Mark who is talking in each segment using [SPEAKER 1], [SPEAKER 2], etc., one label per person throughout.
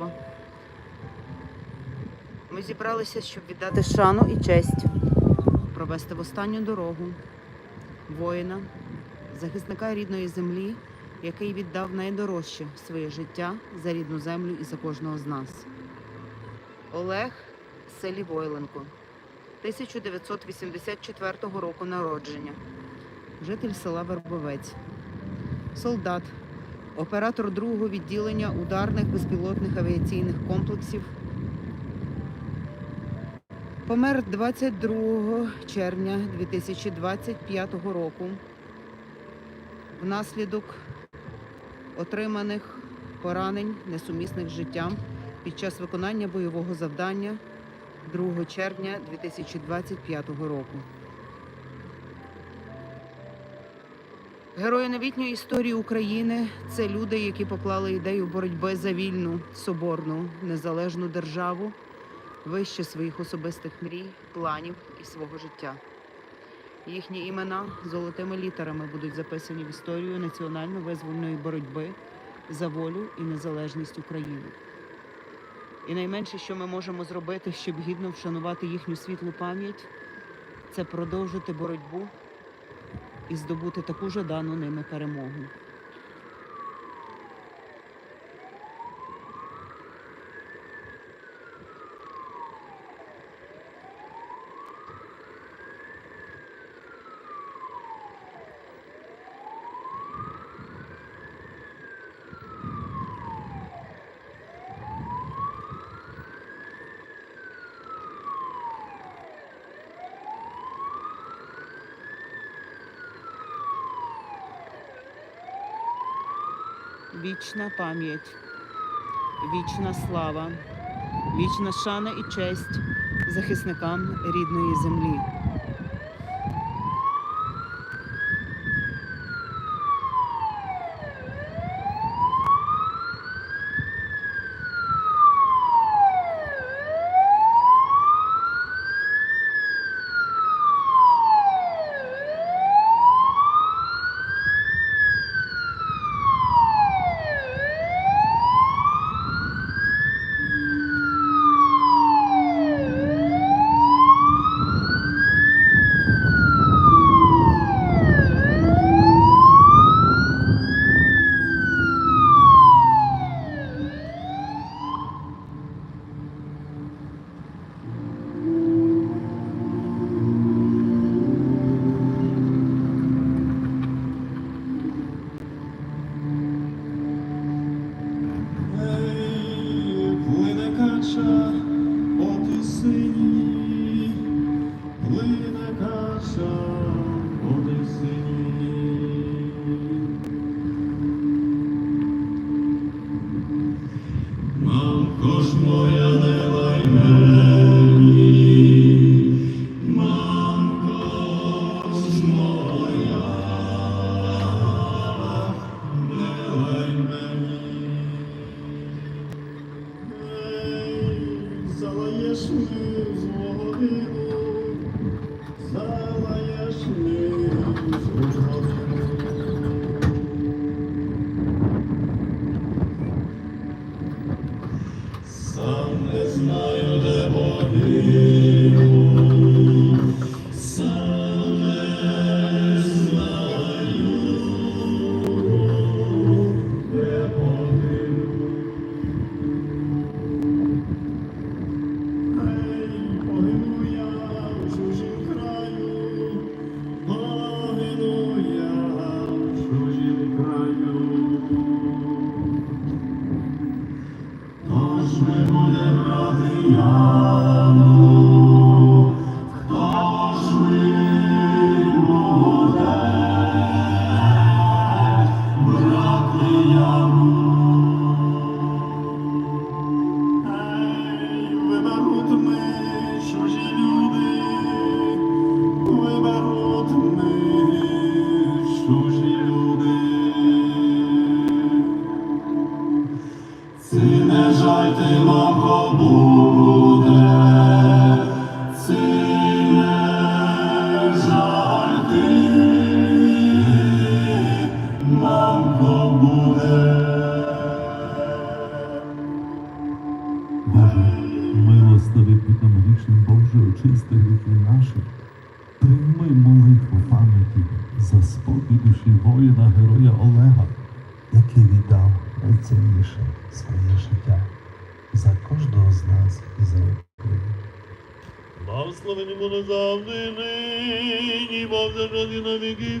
[SPEAKER 1] Києва. Ми зібралися, щоб віддати шану і честь, провести в останню дорогу воїна, захисника рідної землі, який віддав найдорожче своє життя за рідну землю і за кожного з нас. Олег Селі Войленко, 1984 року народження, житель села Вербовець, солдат, оператор другого відділення ударних безпілотних авіаційних комплексів. Помер 22 червня 2025 року внаслідок отриманих поранень, несумісних з життям під час виконання бойового завдання 2 червня 2025 року. Герої новітньої історії України це люди, які поклали ідею боротьби за вільну, соборну, незалежну державу вище своїх особистих мрій, планів і свого життя. Їхні імена золотими літерами будуть записані в історію національно-визвольної боротьби за волю і незалежність України. І найменше, що ми можемо зробити, щоб гідно вшанувати їхню світлу пам'ять, це продовжити боротьбу і здобути таку жадану ними перемогу. Вічна пам'ять, вічна слава, вічна шана і честь захисникам рідної землі.
[SPEAKER 2] Боже, милостивий нам грішним, Боже, очисти гріхи наші. Прийми молитву пам'яті за спокій душі воїна, героя Олега,
[SPEAKER 3] який віддав найцінніше своє життя за кожного з нас і за Україну.
[SPEAKER 2] Благословені буде завжди нині, Бог завжди на віки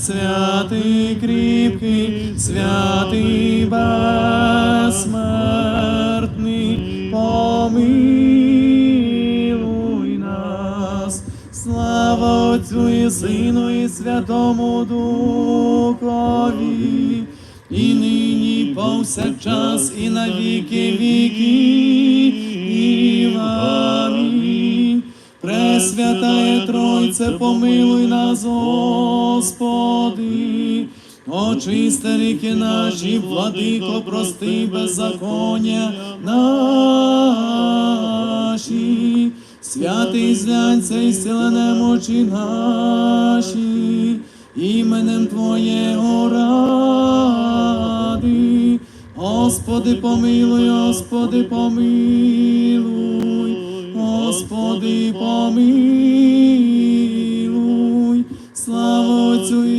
[SPEAKER 4] святий кріпкий, святий безсмертний, помилуй нас. Слава Отцю і Сину і Святому Духові, і нині повсякчас, і на віки віків. Тройце, помилуй нас, Господи. Очисти ріки наші, владико, прости беззаконня наші. Святий злянься і сила немочі наші, іменем Твоєго ради. Господи, помилуй, Господи, помилуй, Господи, помилуй.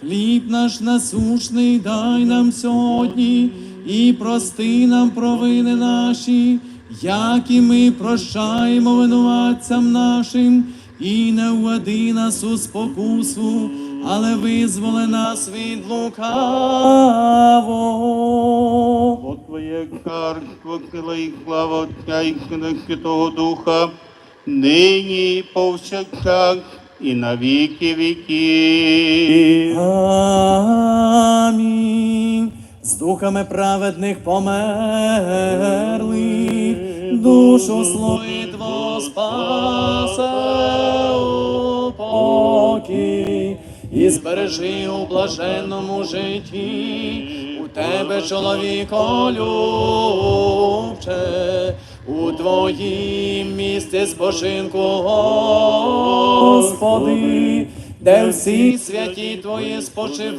[SPEAKER 4] Хліб наш насушний дай нам сьогодні, і прости нам провини наші, як і ми прощаємо винуватцям нашим, і не введи нас у спокусу, але визволи нас від лукавого.
[SPEAKER 5] Бо Твоє царство, сила і слава Отця Святого Духа, нині повсякчас і на віки віків.
[SPEAKER 4] Амінь. З духами праведних померлих, душу слоїтво спасе у покій, і збережи у блаженному житті, у тебе, чоловіко любче, у твоїм місці спочинку, Господи, де всі святі Твої спочивають,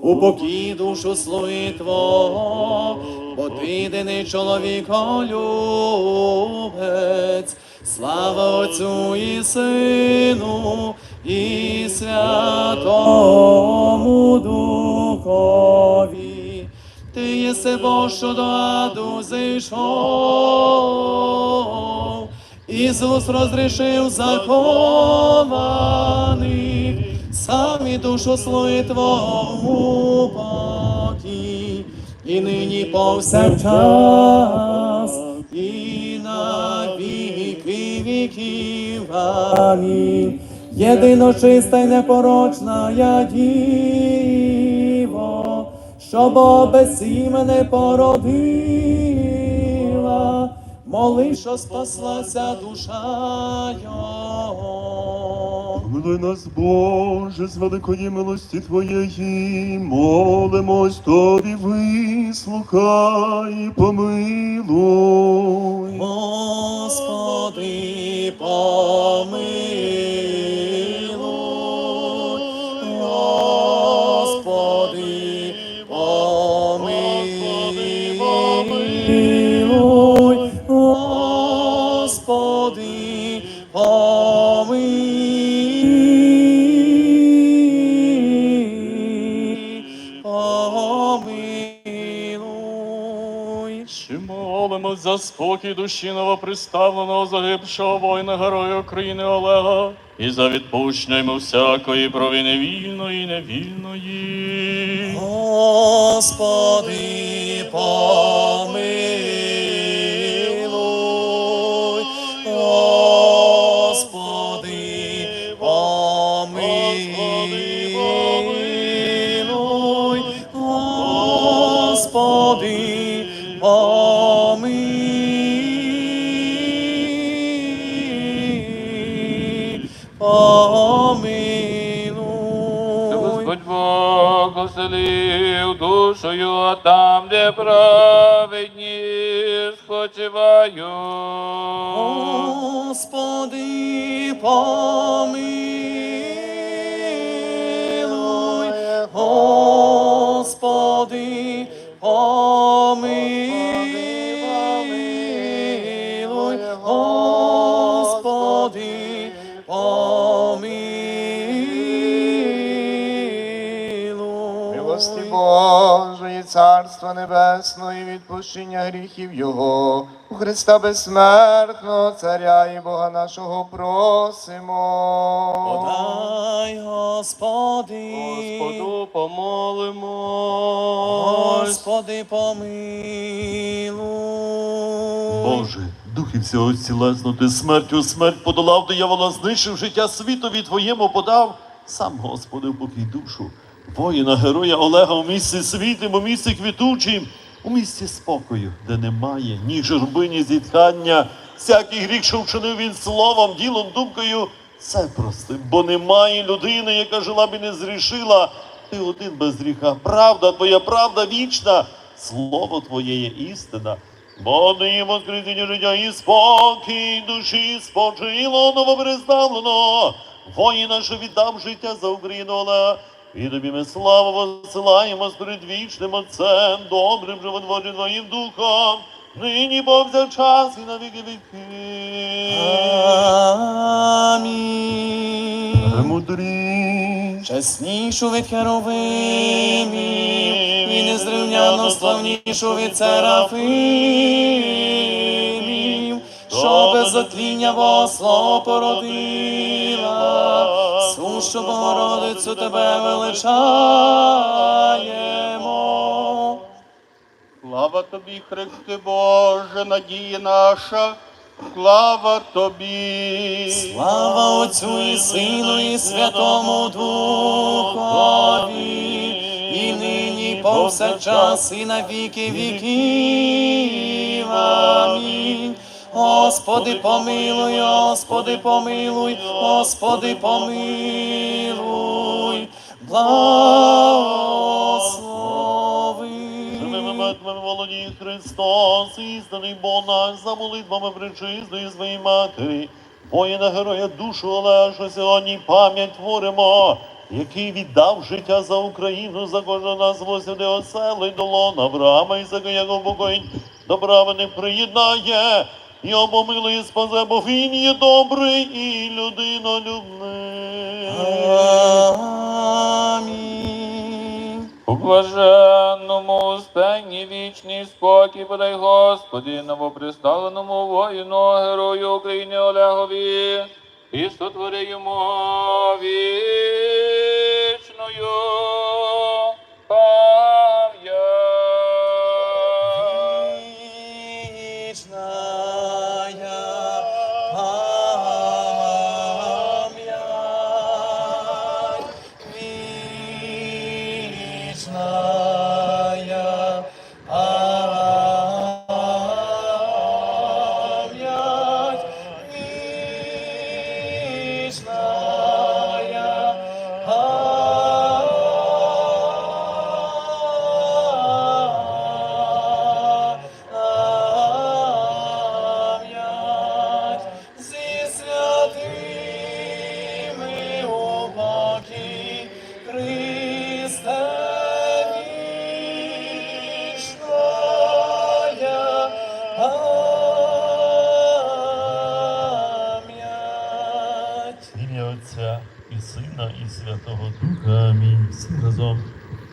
[SPEAKER 4] у покій душу слуги Твого, бо ти єдиний слава Отцю і Сину, і Святому Духові. Ти єси що до аду зійшов, Ісус розрішив закованих, самі душу слуги Твого покій, і нині повсякчас, і на віки віків. Амінь. Єдино чиста й непорочна я діво, що Бо без імене породила, моли, що спаслася душа його.
[SPEAKER 2] Помилуй нас, Боже, з великої милості Твоєї, молимось Тобі, вислухай, помилуй.
[SPEAKER 4] Господи, помилуй, за спокій душі новоприставленого загибшого воїна героя України Олега, і за відпущення йому всякої провини вільної і невільної. Господи, помилуй,
[SPEAKER 6] душою, а там, де праведні спочивають.
[SPEAKER 4] Господи, помилуй, Господи, помилуй,
[SPEAKER 7] Царства Небесного і відпущення гріхів Його, у Христа безсмертного, Царя і Бога нашого просимо.
[SPEAKER 4] Подай, Господи,
[SPEAKER 6] Господу помолимо.
[SPEAKER 4] Господи, помилуй.
[SPEAKER 2] Боже, духи всього цілесно, ти смертю смерть подолав, диявола знищив життя світові твоєму подав. Сам Господи, покій душу, воїна, героя Олега у місці світлим, у місці квітучим, у місці спокою, де немає ні журби, ні зітхання. Всякий гріх, що вчинив він словом, ділом, думкою, це прости, бо немає людини, яка жила б і не зрішила. Ти один без гріха. Правда твоя, правда вічна, слово твоє є істина. Бо нині воскресіння життя і спокій душі спочило новоприставлено. Воїна, що віддав життя за Україну, але і тобі ми славу посилаємо з предвічним Отцем, добрим животворчим Твоїм Духом, нині повсякчас і на віки віки.
[SPEAKER 4] Амінь.
[SPEAKER 2] Премудрі.
[SPEAKER 4] Чеснішу від херовимів і незрівняно славнішу від серафимів, що без Бога слово породила, сущу Богородицю тебе величаємо.
[SPEAKER 5] Слава тобі, Христе Боже, надія наша, слава тобі.
[SPEAKER 4] Слава Отцю і Сину, і Святому Духові, і нині, і повсякчас, і на віки віків. Амінь. Господи, помилуй, Господи, помилуй, Господи, помилуй, благослови.
[SPEAKER 2] Живими мертвими володіє Христос, істинний Бог за молитвами причистої своєї матері, воїна героя душу Олега, що сьогодні пам'ять творимо, який віддав життя за Україну, за кожного нас восюди оселий до лона Авраама і за як покоїть добра не приєднає. І помилує спасе, бо він є добрий і людинолюбний.
[SPEAKER 4] Амінь.
[SPEAKER 6] У блаженному стайні вічний спокій подай Господи, новоприставленому воїну, герою України Олегові, і сотвори йому вічною пам'ять.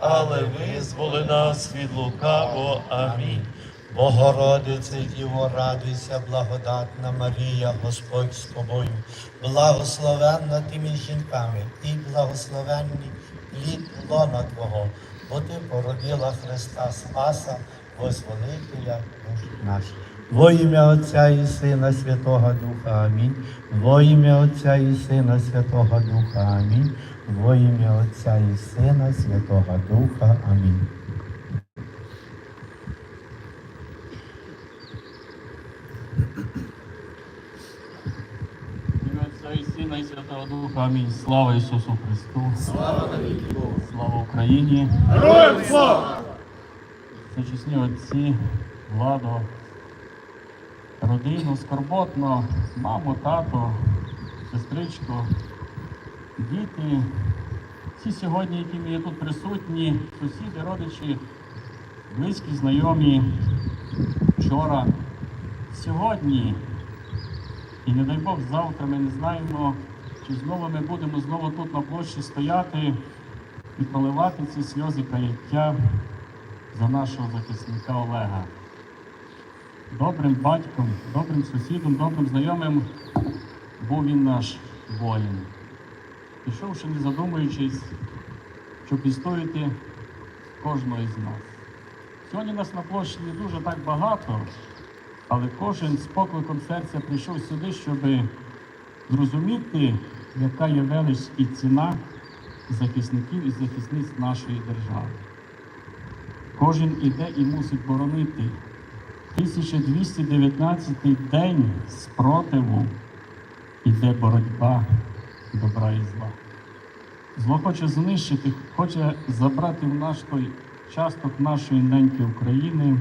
[SPEAKER 2] але визволи нас від лукавого. Амінь.
[SPEAKER 8] Богородице Діво, радуйся, благодатна Марія, Господь з тобою, благословенна ти між жінками, і благословенний плід лона Твого, бо ти породила Христа Спаса, Возволителя душ наших. Во ім'я Отця і Сина Святого Духа Амінь. Во ім'я Отця і Сина Святого Духа Амінь. Во ім'я Отця і Сина Святого Духа Амінь.
[SPEAKER 9] Отця і Сина і Святого Духа. Амінь. Слава Ісусу Христу. Слава Богу. Слава Україні. Героям слава! Зачесні отці, владо, родину, скорботно, маму, тато, сестричко, діти, всі сьогодні, які є тут присутні, сусіди, родичі, близькі, знайомі, вчора, сьогодні. І не дай Бог, завтра ми не знаємо, чи знову ми будемо знову тут на площі стояти і проливати ці сльози каяття за нашого захисника Олега. Добрим батьком, добрим сусідом, добрим знайомим був він наш воїн. Пішовши, не задумуючись, щоб відстояти кожного із нас. Сьогодні нас на площі не дуже так багато, але кожен з покликом серця прийшов сюди, щоб зрозуміти, яка є велич і ціна захисників і захисниць нашої держави. Кожен іде і мусить боронити 1219 день спротиву іде боротьба добра і зла. Зло хоче знищити, хоче забрати в наш той часток нашої неньки України,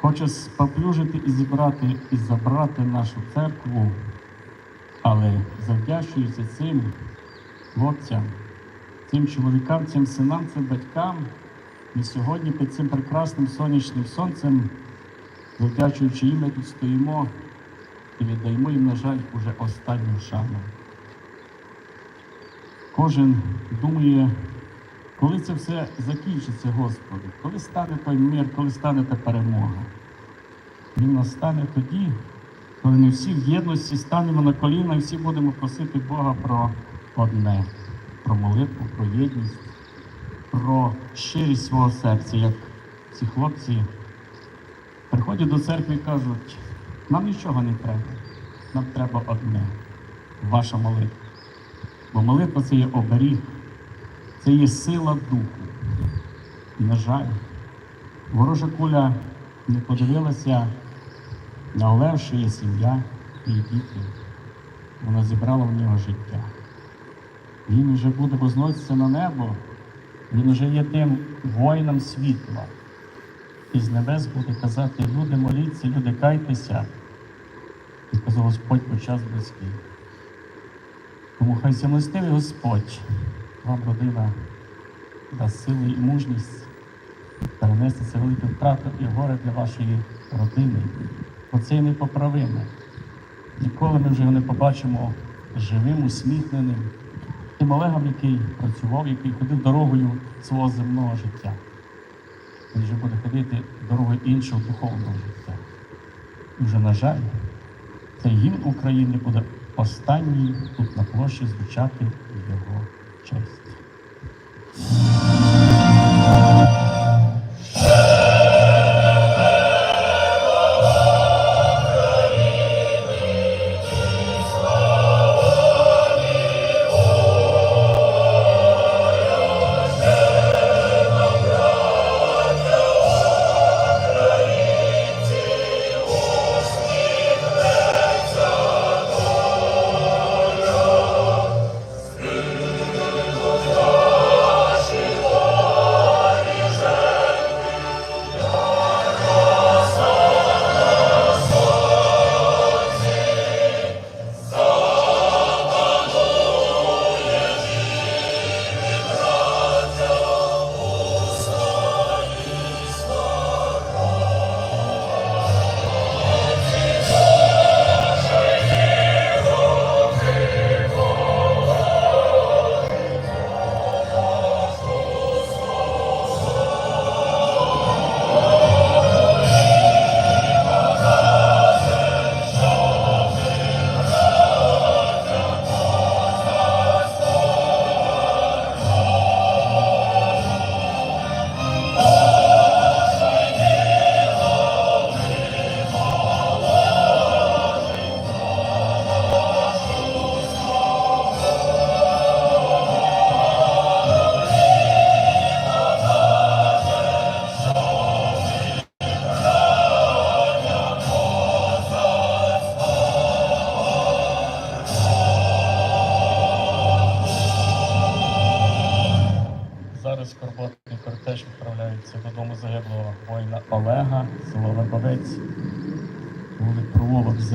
[SPEAKER 9] хоче споплюжити і зібрати і забрати нашу церкву, але завдячуючи цим хлопцям, цим чоловікам, цим синам, цим батькам, ми сьогодні під цим прекрасним сонячним сонцем, завдячуючи їм, ми тут стоїмо і віддаємо їм, на жаль, уже останню шану. Кожен думає, коли це все закінчиться, Господи, коли стане той мир, коли стане та перемога. Він настане тоді, коли ми всі в єдності станемо на коліна і всі будемо просити Бога про одне, про молитву, про єдність, про щирість свого серця, як ці хлопці приходять до церкви і кажуть, нам нічого не треба, нам треба одне ваша молитва. Бо молитва це є оберіг, це є сила духу. І, на жаль, ворожа куля не подивилася на Олег, що є сім'я і діти. Вона зібрала в нього життя. Він вже буде возноситися на небо, він вже є тим воїном світла. І з небес буде казати, люди моліться, люди кайтеся. І казав Господь по час близький. Тому хай всемилостивий Господь вам, родина, дасть сили і мужність перенести це велике втрату і горе для вашої родини. Бо це є непоправиме. Ніколи ми вже його не побачимо живим, усміхненим, тим Олегом, який працював, який ходив дорогою свого земного життя. Він вже буде ходити дорогою іншого духовного життя. І вже, на жаль, цей гімн України буде останній тут на площі звучати в його честь.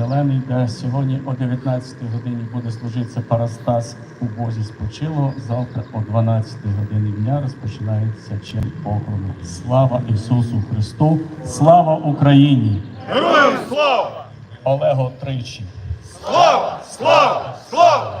[SPEAKER 9] Зелений, де сьогодні о 19 годині буде служитися Парастас у Бозі спочилого. Завтра о 12 годині дня розпочинається чин похорону. Слава Ісусу Христу! Слава Україні! Героям слава! Олего тричі!
[SPEAKER 6] Слава! Слава! Слава!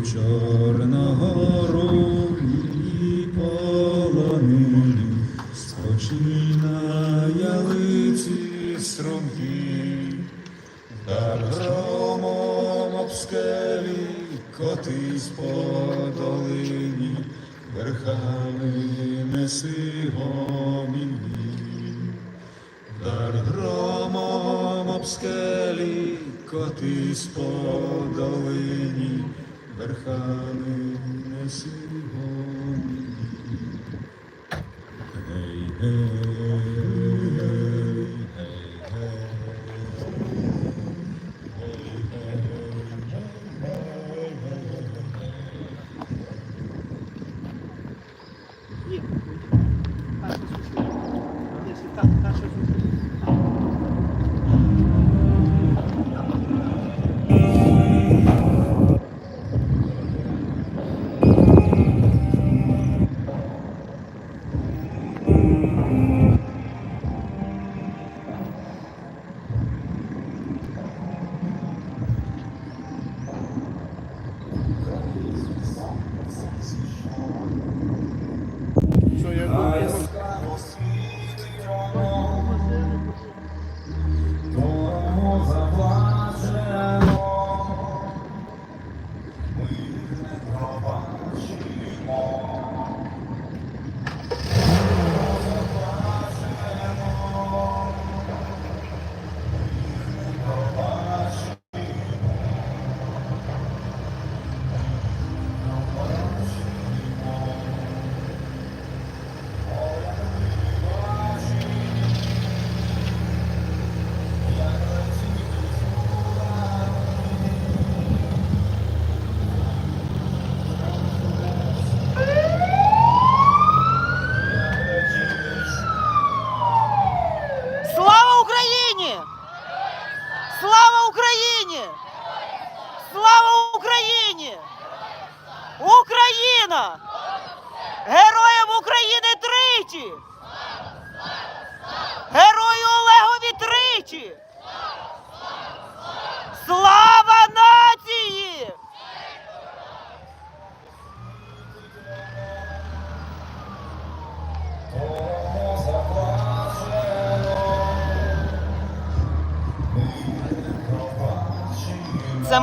[SPEAKER 10] Лети в Чорногору і спочинь на ялиці струмки, Дар громом об скелі котись верхами неси гомінні. Дар громом об скелі котись по